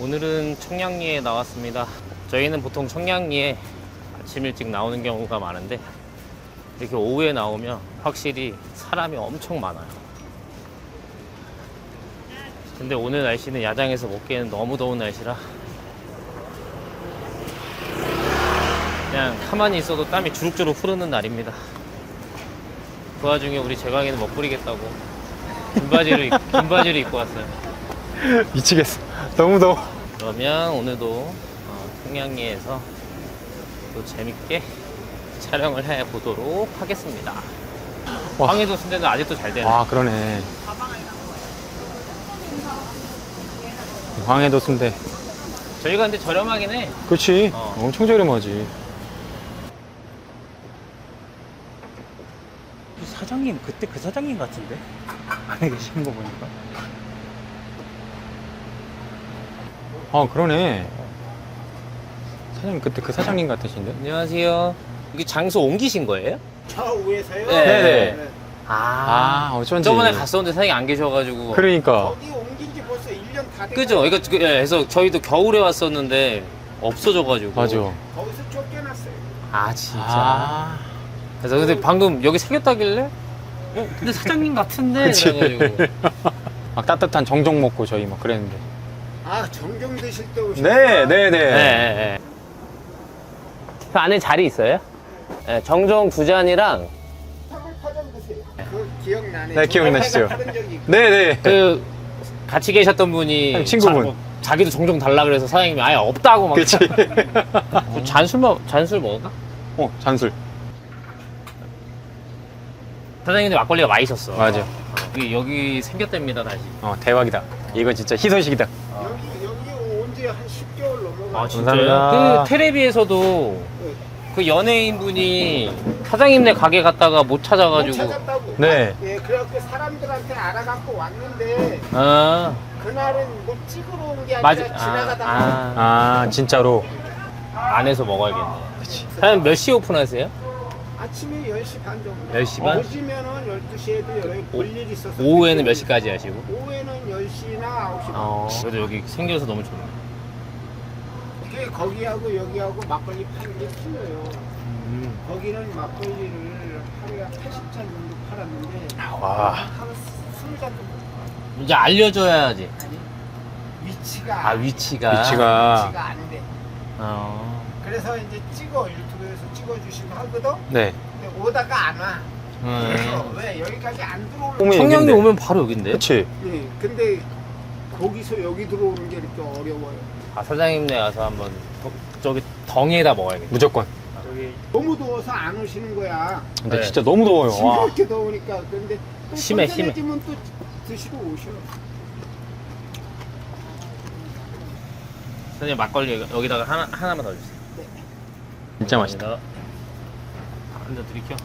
오늘은 청량리에 나왔습니다. 저희는 보통 청량리에 아침 일찍 나오는 경우가 많은데 이렇게 오후에 나오면 확실히 사람이 엄청 많아요. 근데 오늘 날씨는 야장에서 먹기에는 너무 더운 날씨라 그냥 가만히 있어도 땀이 주룩주룩 흐르는 날입니다. 그 와중에 우리 재광이는 먹부리겠다고 긴 바지를, 입- 긴 바지를 입고 왔어요. 미치겠어. 너무 더워. 그러면 오늘도 어, 평양리에서 또 재밌게 촬영을 해 보도록 하겠습니다. 와. 황해도 순대는 아직도 잘 되네. 아, 그러네. 황해도 순대. 저희가 근데 저렴하긴 해. 그렇지. 어. 엄청 저렴하지. 사장님 그때 그 사장님 같은데 안에 계시는 거 보니까 아, 그러네. 사장님, 그때 그 사장님 같으신데? 안녕하세요. 여기 장소 옮기신 거예요? 저 위에서요? 네. 네네. 아, 아, 어쩐지. 저번에 갔었는데 사장님 안 계셔가지고. 그러니까. 거기 옮긴 지 벌써 1년 다 됐고 그죠? 이거 그- 예, 그래서 저희도 겨울에 왔었는데 없어져가지고. 맞아. 거기서 쫓겨났어요. 아 진짜. 아. 그래서 근데 방금 여기 생겼다길래 어 근데 사장님 같은데 그치. 그래가지고 막 따뜻한 정종 먹고 저희 막 그랬는데. 아 정경 드실 때 오신 네, 네, 네. 네, 네. 그 안에 자리 있어요? 네, 정정 두 잔이랑 탕을 파전 드세요. 그 기억나네. 네, 기억나시죠? 파던 적이 있고. 네, 네. 그 같이 계셨던 분이 친구분. 자, 기도 정정 달라 그래서 사장님이 아예 없다고 막 그치. 그 잔술 먹 잔술 먹을까? 어, 잔술. 사장님도 막걸리가 맛있었어. 맞아. 여기, 여기 생겼답니다 다시. 어, 대박이다. 이거 진짜 희소식이다. 여기 여기 온 지 한 10개월 넘어가. 아 진짜요? 그 텔레비에서도 그 연예인 분이 사장님네 가게 갔다가 못 못 찾아가지고. 찾았다고. 네. 예, 그래갖고 사람들한테 알아갖고 왔는데 아 그날은 뭐 찍으러 온 게 아니라 맞아. 지나가다가 아, 아, 진짜로. 아, 안에서 먹어야겠네. 사장님 몇 시에 오픈하세요? 아침에 10시 반 정도. 10시 반? 오시면은 12시에도 여기 볼일 있어서. 오후에는 몇 시까지 하시고? 오후에는 10시나 9시. 어, 그래도 여기 생겨서 너무 좋네. 이게 거기하고 여기하고 막걸리 파는 게 틀려요. 거기는 막걸리를 하루에 80잔 정도 팔았는데 와. 하루 20잔 정도 이제 알려줘야지. 아니 위치가 아, 위치가. 위치가. 위치가 안 돼. 어. 그래서 이제 찍어 유튜브에서 찍어주시면 하거든. 네. 근데 오다가 안 와. 그래서 음. 왜 여기까지 안 들어오는 오면 청량리 여긴데. 오면 바로 여긴데? 그치. 예, 근데 거기서 여기 들어오는 게 이렇게 어려워요. 아, 사장님네 가서 한번 더- 저기 덩이에다 먹어야겠다. 무조건. 저기 너무 더워서 안 오시는 거야. 근데 네. 진짜 너무 더워요. 와. 징그럽게 더우니까. 근데 또 심해, 선선해지면 또 드시러 오셔. 사장님 막걸리 여기- 여기다가 하나, 하나만 더 주세요. 진짜 맛있다. 한잔 드릴게요.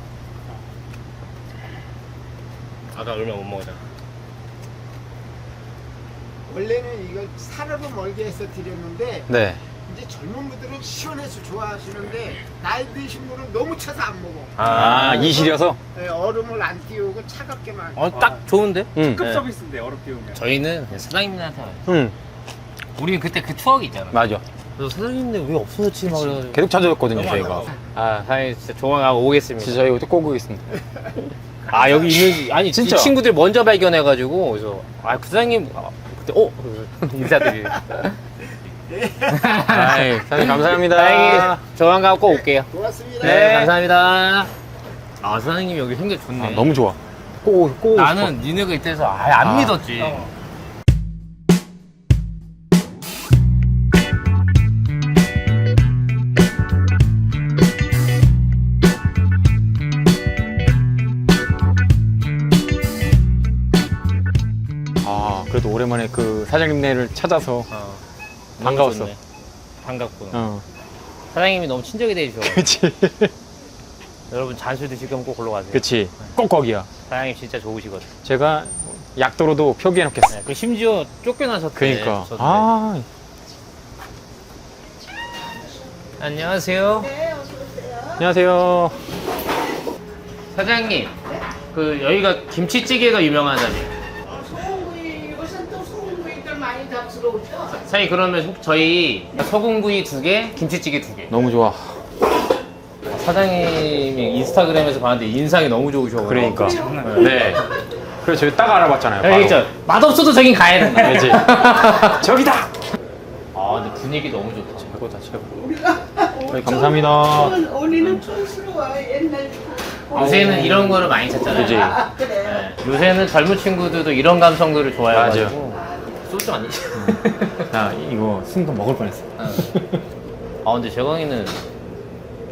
아까 얼마 못 먹었잖아. 원래는 이거 사르르 멀게 해서 드렸는데 네. 이제 젊은 분들은 시원해서 좋아하시는데 나이 드신 분은 너무 차서 안 먹어. 아, 이실이어서? 예, 얼음을 안 띄우고 차갑게만. 어, 딱 좋은데? 응. 급 네. 서비스인데 어렵게 오면 저희는 그냥 사장님한테. 응. 우리 그때 그 추억이 있잖아. 맞아. 그래서 사장님네 왜 없어졌지? 막 그래가지고. 계속 찾아줬거든요, 저희가. 아, 사장님 진짜 조만간 오겠습니다. 진짜 저희 꼭 오겠습니다. 아, 여기 있는, 아니, 진짜? 이 친구들 먼저 발견해가지고, 그래서, 아, 그 사장님, 아, 그때, 어? 인사드리 아이, 사장님 감사합니다. 사장님, 조만간 꼭 올게요. 고맙습니다. 네, 감사합니다. 아, 사장님 여기 생겨 좋네. 아, 너무 좋아. 꼭, 오- 꼭. 오고 나는 니네가 이때서 아예 안 아. 믿었지. 싶어. 그래도 오랜만에 그 사장님네를 찾아서. 어. 반가웠어. 좋네. 반갑고. 어. 사장님이 너무 친절히 대해주셔. 그치. 여러분 잔술 드실 거면 꼭 올라가세요. 그치. 꼭 거기야. 사장님 진짜 좋으시거든. 제가 약도로도 표기해 놓겠어. 네, 그 심지어 쫓겨나셨대. 그니까. 저도. 아, 안녕하세요. 안녕하세요. 사장님. 그 여기가 김치찌개가 유명하다며. 소금구이 요새는 또 소금구이들 많이 잡수러 오죠? 사장님 그러면 혹- 저희 소금구이 두 개, 김치찌개 두 개. 너무 좋아. 사장님이 인스타그램에서 봤는데 인상이 너무 좋으셔. 그러니까. 네. 네. 그래서 저희 딱 알아봤잖아요. 네, 바로. 그죠. 맛없어도 저긴 가야 된다. 그지. 저기다. 아, 근데 분위기 너무 좋다. 최고다 최고. 저희 감사합니다. 언니는 촌스러워 옛날 요새는 이런 거를 많이 찾잖아요. 그지. 아 그래 네. 요새는 젊은 친구들도 이런 감성들을 좋아해가지고 소주 아니지? 나 이거 순간 먹을 뻔했어. 아 근데 재광이는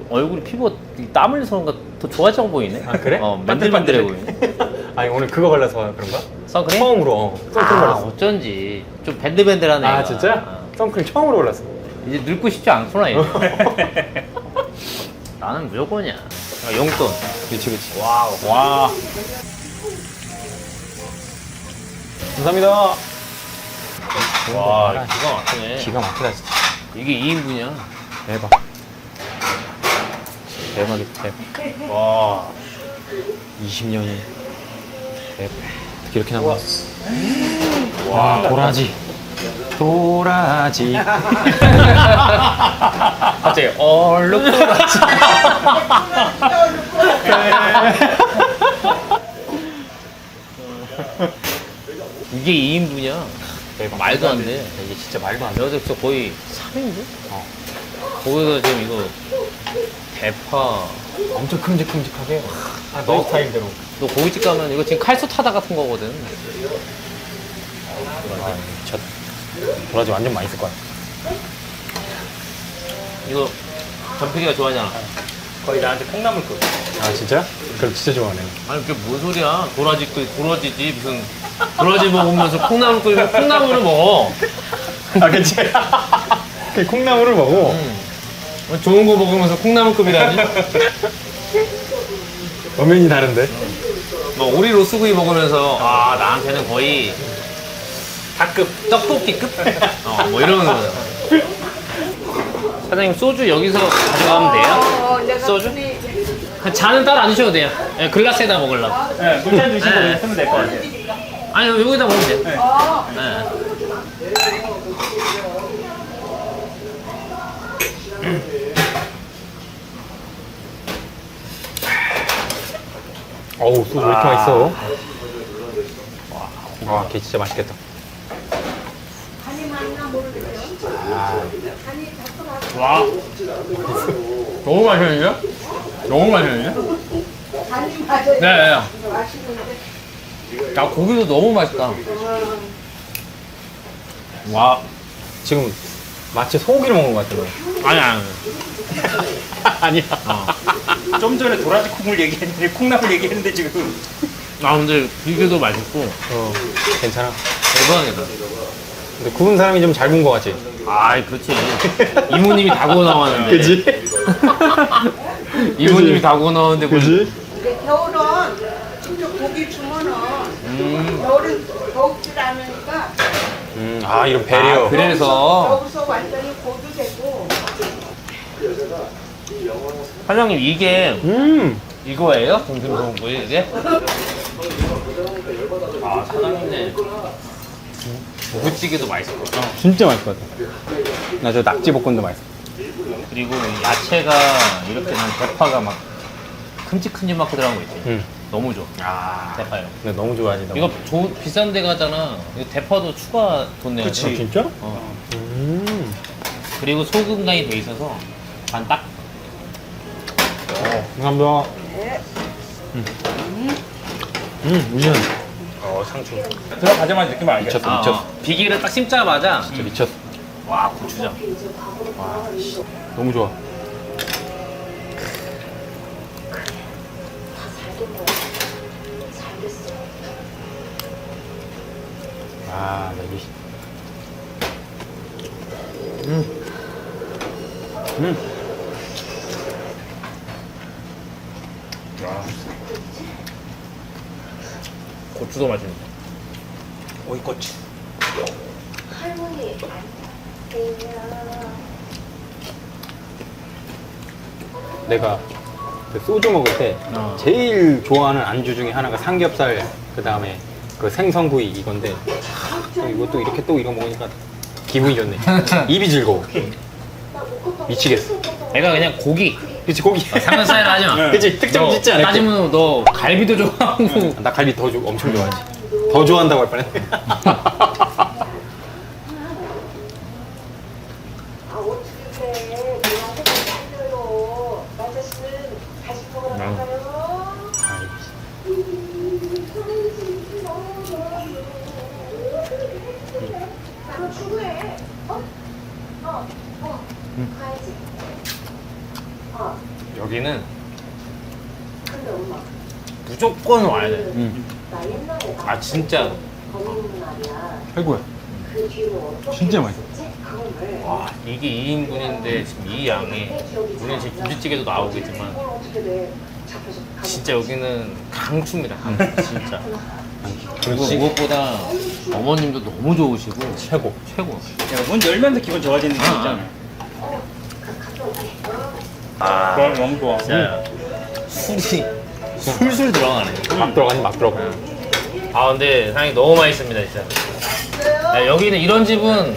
얼굴이 피부가 땀 흘려서 그런가 더 좋아져 보이네. 아 그래? 어 맨들맨들해 보이네. 아니 오늘 그거 발라서 그런가? 선크림? 처음으로 어, 선크림 아 발랐어. 어쩐지 좀 밴들밴들하네. 아 얘가. 진짜? 어. 선크림 처음으로 발랐어. 이제 늙고 싶지 않구나 얘. 나는 무조건이야. 아, 용돈. 그렇지 그렇지. 와우. 와. 감사합니다. 와 기가 막히네. 기가 막히다 진짜. 이게 2인분이야. 대박. 대박이다 대박. 와. 20년이 대박. 어떻게 이렇게 나와? 와 도라지. 도라지. 갑자기 얼룩 돌아지. 이게 2인분이야. 대박. 말도 안 돼. 이게 진짜 말도 안 돼. 여기서 진짜 거의 3인분? 어. 거기서 지금 이거 대파. 엄청 큼직큼직하게. 아, 너 스타일대로. 너 고깃집 가면 이거 지금 칼수 타다 같은 거거든. 아, 저 도라지 완전 맛있을 거야. 이거 전필이가 좋아하잖아. 거의 나한테 콩나물국. 아 진짜? 그럼 진짜 좋아하네. 아니 그게 뭔 소리야? 도라지 그 도라지지 무슨 도라지 먹으면서 콩나물 끓이면 콩나물을 먹어. 아 그치? 그 콩나물을 먹어. 음. 좋은 거 먹으면서 콩나물급이라니? 엄연히 다른데? 뭐 오리 로스구이 먹으면서 아 나한테는 거의 닭급 떡볶이급? 어뭐 이러는 거죠. 사장님 소주 여기서 가져가면 돼요? 어, 내가 소주? 손이 그 잔은 따로 안 드셔도 돼요. 예, 글라스에다 먹으려고. 네, 물잔 드시고 네. 쓰면 될 것 같아요. 아니 여기다 먹으면 돼요. 어 예. 어우 소주 왜 이렇게 맛있어? 와, 걔 진짜 맛있겠다. 와. 너무 맛있는데요? 너무 맛있는데? 간이 맞아요 네. 야 고기도 너무 맛있다. 와. 지금 마치 소고기를 먹는 것 같아. 아니 아니. 아니야. 좀 전에 도라지 콩을 얘기했는데 콩나물 얘기했는데 지금 아 근데 비계도 맛있고 어, 괜찮아. 대박이다. 근데 구운 사람이 좀 잘 구운 것 같지? 아이 그렇지. 이모님이 다 구워 나왔는데. 그지? 이모님이 다 구워 나왔는데 뭘- 근데 겨울은 진짜 고기 주면은 음. 겨울은 더욱질 않으니까 음, 아, 이런 배려. 아, 그래서 여기서 완전히 고기되고 사장님 이게 음, 이거예요? 동심소금구이 이게? 아 사장님네 것 같아. 진짜 맛있을 것 같아. 나 저 낙지 볶음도 맛있어. 그리고 이 야채가 이렇게 난 대파가 막 큼직큼직하게 들어간 거 있지. 음. 너무 좋아. 아, 대파요. 근데 너무 좋아하지. 너. 이거 조, 비싼 데 가잖아. 이거 대파도 추가 돈 내야 그치. 돼. 아, 진짜? 어. 음. 그리고 소금 간이 돼 있어서 간 딱. 감사합니다. 음. 음, 우지는 어 상추 들어가자마자 느낌 알겠어. 미쳤어, 미쳤어. 비기를 딱 씹자마자 진짜 미쳤어. 와 고추장. 너무 좋아. 아, 나 이게. 음. 음. 고추도 맛있네. 오이꼬치. 할머니 내가 그 소주 먹을 때 어. 제일 좋아하는 안주 중에 하나가 삼겹살, 그 다음에 그 생선구이 이건데 또 이것도 이렇게 또 이거 먹으니까 기분이 좋네. 입이 즐거워. 미치겠어. 내가 그냥 고기 그치 고기. 상관 사이를 하지 마. 그치 특정 너 짓지 않을게. 따지면 너 갈비도 좋아하고 나 갈비 더 좋- 엄청 좋아하지. 더 좋아한다고 할 뻔했네. 아 어떻게 그래 나한테 잘려요 남자씨는 다시 먹으러 나가요 그럼 출구해 어? 어? 어? 가야지 어 여기는 근데 엄마 무조건 와야 돼. 응. 나 옛날에 아 진짜 어떻게 진짜 맛있어. 와 이게 2인분인데 지금 이 양에 물론 지금 김치찌개도 나오겠지만 진짜 여기는 강추입니다. 강추 진짜. 그리고 무엇보다 어머님도 너무 좋으시고 최고. 최고. 야, 문 열면서 기분 좋아지는 게 아, 있잖아. 아 그럼 너무 좋아. 진짜 술이 술술 들어가네. 막 들어가니 막 들어가. 아 근데 사장님 너무 맛있습니다 진짜. 야, 여기는 이런 집은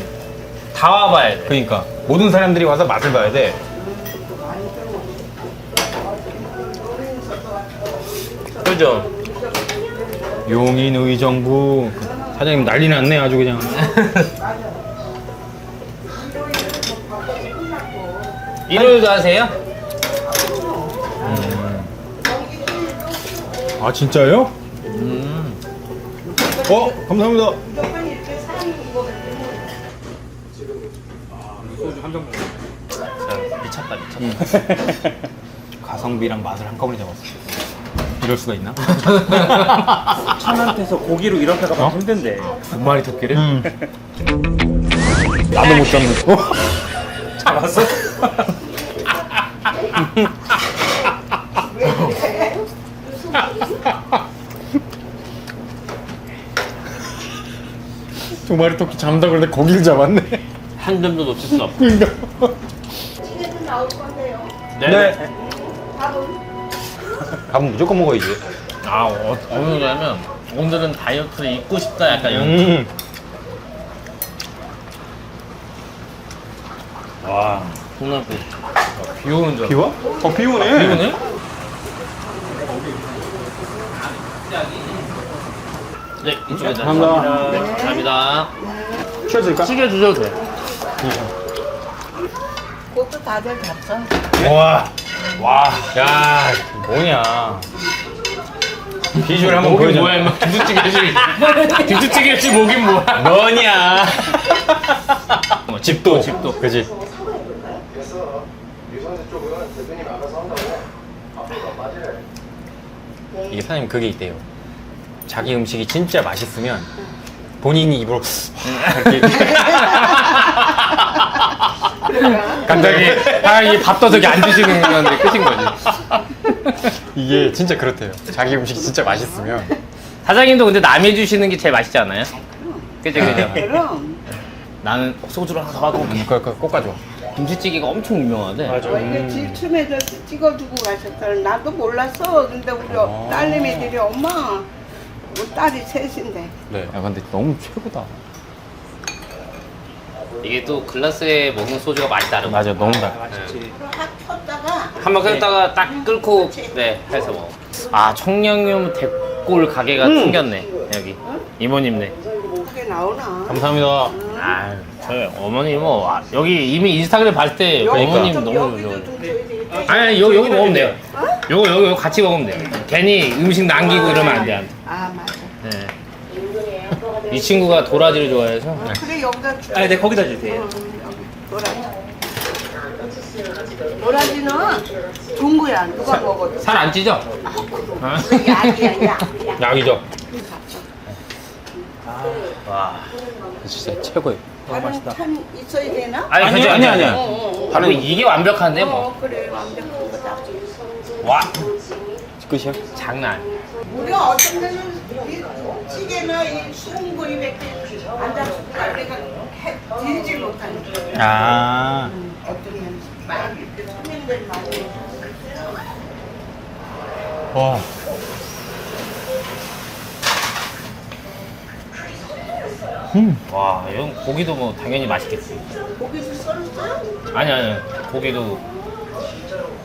다 와봐야 돼. 그러니까 모든 사람들이 와서 맛을 봐야 돼. 그죠? 용인 의정부 사장님 난리 났네 아주 그냥. 일요일도 하세요? 아 진짜요? 음. 어 감사합니다. 미쳤다 미쳤다. 가성비랑 맛을 한꺼번에 잡았어. 이럴 수가 있나? 천한테서 고기로 이렇게 가면 힘든데. 두 마리 토끼를? 음. 나도 못 잡는. 어? 잡았어? 두 마리 토끼 잡는다 그러는데 고기를 잡았네. 한 점도 놓칠 수 없고. 그러니까. 찌개도 나올 건데요 네. 밥은 무조건 먹어야지. 아 어, 어느 정도냐면 오늘은 다이어트를 잊고 싶다 약간 이런. 음. 와. 콩나물. 비 오는 줄. 비와? 어 비 오네. 비 오네? 네, 이쪽에 감사합니다. 네, 감사합니다. 치워줄까? 찌개 주셔도 돼. 그것도 다들 잡죠. 와. 와. 야 뭐냐. 비주얼 한번 목이 보여줘. 뭐야, 임마. 김치찌개지. 김치찌개지, 목이 뭐야. 너냐. 어, 집도 집도. 그지. 이게 사장님 그게 있대요. 자기 음식이 진짜 맛있으면 본인이 입으로 이렇게 갑자기 아 이게 밥도둑이 안 드시는 건데 끝인 거지. 이게 진짜 그렇대요. 자기 음식이 진짜 맛있으면 사장님도 근데 남이 해주시는 게 제일 맛있지 않아요? 그죠, 그죠? 그럼 나는 소주를 하나 더 갖고 올게. 그거 그거 꼭 가져와. 김치찌개가 엄청 유명하대. 맞아. 어, 이거 질춤에서 찍어주고 가셨어요. 나도 몰랐어. 근데 우리 아. 딸내미들이 엄마 우리 딸이 셋인데 네. 야 근데 너무 최고다. 이게 또 글라스에 먹는 소주가 다른 거 맞아 너무 달. 맛있지. 확 폈다가 한번 끓였다가 딱 끓고 네 해서 먹어. 아 청량염 대골 가게가 생겼네 여기 이모님네. 그게 나오나? 감사합니다. 아, 저 어머니 뭐 아, 여기 이미 인스타그램 봤을 때. 어머님 좀 너무 여기도 좋아. 좀 줘야 되겠다. 아니 아니, 여기 여기 먹으면 돼요. 요거 요거 요거 같이 먹으면 돼요. 괜히 음식 남기고 이러면 안 돼. 안 돼. 아. 이 친구가 도라지를 좋아해서 어, 그래 주. 아니, 내 거기다 주세요. 어, 도라지. 도라지는 좋은 거야. 누가 먹어도. 살 안 찌죠? 아. 약이야 약. 약. 약이죠. 와. 진짜 최고예요. 다른 참 있어야 되나? 아니 아니, 그죠? 아니, 아니야. 어, 어, 어. 바로 이게 완벽한데 뭐. 어 그래 완벽한 거다. 와. 끝이야? 장난. 아니야. 우리가 어떤 데는 이 찌개나 이 수분고 이렇게 앉아서 내가 해 드리지 못하는 거예요. 아. 어떤 막 이렇게 손님들 많이 와. 음. 와, 이건 고기도 뭐 당연히 맛있겠지. 고기를 썰었어요? 아니 아니, 고기도.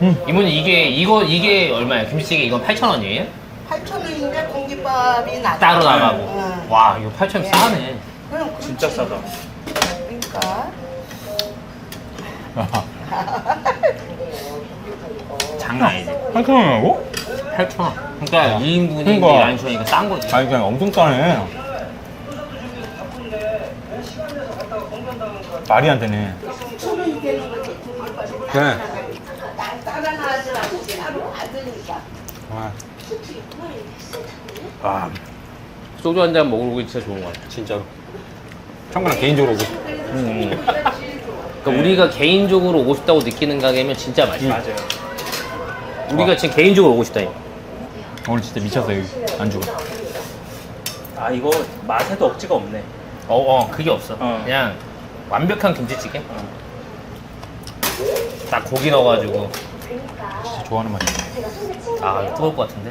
음. 이모님 이게 이거 이게 얼마예요? 김치찌개 이건 8,000원이에요? 8,000원인데 공깃밥이 나 따로 나가고. 응. 와, 이거 8,000원 싸네. 그럼 그렇지. 진짜 싸다. 그러니까 장난 아니지. 한 통이라고? 8,000원. 그러니까 2인분이 그러니까. 란천이니까 싼 거지. 아니 그냥 엄청 싸네. 말이 안 되네. 9,000원이 되는 거지. 공깃밥이 그래. 따라 나지 않고 따로 받으니까. 아, 아, 소주 한 잔 먹고 진짜 좋은 거 같아. 진짜로. 청구랑 개인적으로 오고 싶어. 음. 그러니까 우리가 개인적으로 오고 싶다고 느끼는 가게면 진짜 맛있어. 맞아요. 우리가 지금 개인적으로 오고 싶다니. 오늘 진짜 미쳤어 여기 안주가. 아 이거 맛에도 억지가 없네. 어, 어, 그게 없어. 어. 그냥 완벽한 김치찌개. 딱 고기 넣어가지고. 진짜 좋아하는 맛이야. 아, 이거 뜨거울 것 같은데?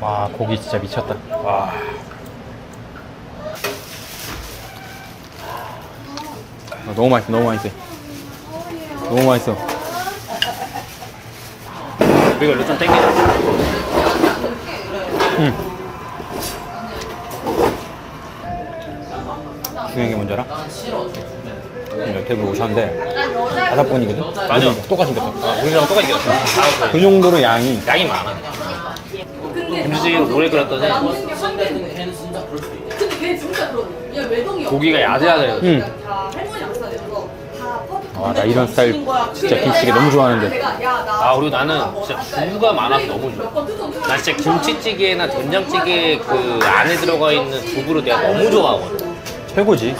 와 고기 진짜 미쳤다. 와. 아, 너무 맛있어, 너무 맛있어. 너무 맛있어. 이거 좀 땡기자. 중요한 게 뭔지 알아? 음, 대부분 오셨는데 다섯 분이거든? 맞아. 똑같이 생겼어. 아, 우리랑 똑같이 생겼어. 그 정도로 양이 양이 많아. 김치찌개를 오래 끓였더니 근데 걔 진짜 그러네. 얘 외동이야. 고기가 야들야들해. 응. 다 할머니 양사 되어서 다 퍼펙트. 와, 나 이런 스타일 진짜 김치찌개 너무 좋아하는데. 내가 야 나 아, 그리고 나는 진짜 두부가 많아서 너무 좋아. 몇번 뜯어 나 진짜 김치찌개나 된장찌개 그 안에 들어가 있는 두부를 내가 너무 좋아하거든. 최고지.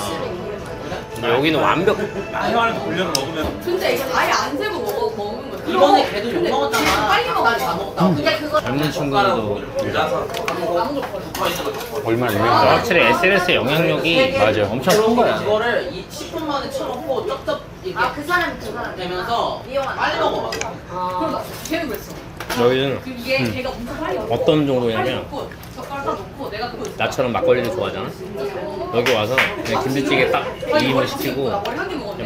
근데 여기는 완벽. 혜환한테 돌려서 먹으면 진짜 이거 아예 안 세고 먹어 먹는 거야. 이번에 걔도 욕 먹었잖아. 빨리 먹어. 다 먹었다. 근데 그거 젊은 친구들도. 얼마나 유명한지 알아? 확실히 SNS의 영향력이 맞아. 엄청 큰 거야. 이거를 이 10분 만에 쳐먹고 쩝쩝 이게 아그 사람 그 사람 되면서 이용한. 빨리 먹어봐. 그러다 걔는 그랬어. 여기는 그얘 걔가 엄청 빨리 먹어. 어떤 정도냐면 먹고 젓가락 딱 놓고 내가 그거. 나처럼 막걸리를 좋아하잖아. 여기 와서 그냥 김치찌개 딱 2인분 시키고.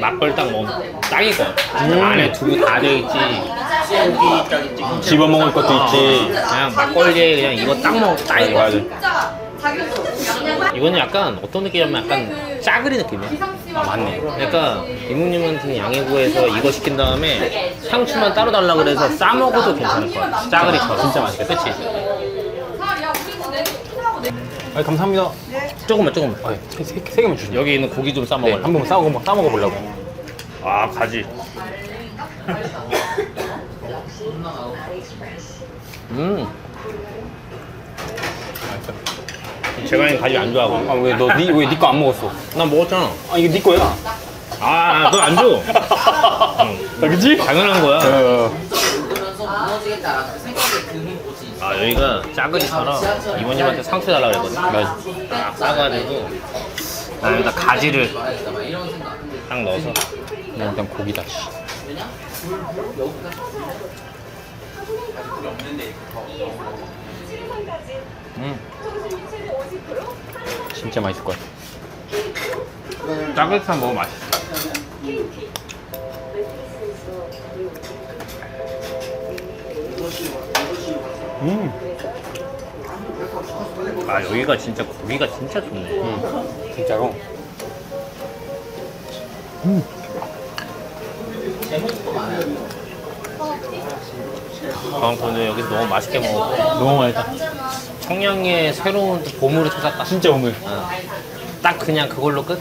막걸리 딱 먹으면 딱일 것 같아. 안에 두부 다 되어있지. 고기 딱 있지. 집어 먹을 것도 있지. 그냥 막걸리에 그냥 이거 딱 먹으면 딱일 것 같아. 자기가 양념 이거는 약간 어떤 느낌이냐면 약간 짜그리 느낌이야. 아 맞네. 그러니까 이모님한테 양해구에서 이거 시킨 다음에 상추만 따로 달라 그래서 싸 먹어도 괜찮을 것 같아. 짜그리처럼. 진짜 맛있겠다. 그치? 아, 감사합니다. 조금만 조금만. 아, 세, 세, 세 개만 주세요. 여기 있는 고기 좀싸 네, 먹을래. 한번 싸먹어, 싸 먹어 보려고. 아 가지. 음. 제가 가지 안 좋아하고. 아, 왜, 너, 니, 왜, 니 거 안 먹었어? 난 먹었잖아. 아, 이거 니 거야. 아, 너안 줘. 아, 그치? 당연한 거야. 어, 드는. 아 여기가 짜그리처럼 이모님한테 상추 달라 그랬거든. 딱 싸가지고 나 여기다 가지를. 딱 넣어서 난 일단 고기다, 씨. 음. 진짜 맛있을 것 같아. 짜그리처럼 먹으면 맛있어. 아 여기가 진짜 고기가 진짜 좋네. 음. 진짜로. 아 근데 여기서 너무 맛있게 먹었고 너무 맛있다. 청량리에 새로운 또 보물을 찾았다. 진짜 오늘. 어. 딱 그냥 그걸로 끝.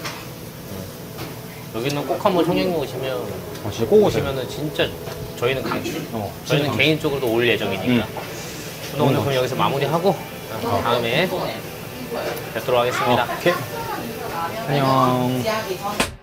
응. 여기는 꼭 한번 청량리 오시면 어, 진짜 꼭 오세요. 오시면은 진짜 저희는 강추. 어, 진짜 저희는 강추. 개인적으로도 올 예정이니까. 응. 오늘 그럼 여기서 마무리하고 어, 다음에 뵙도록 하겠습니다. 오케이. 안녕.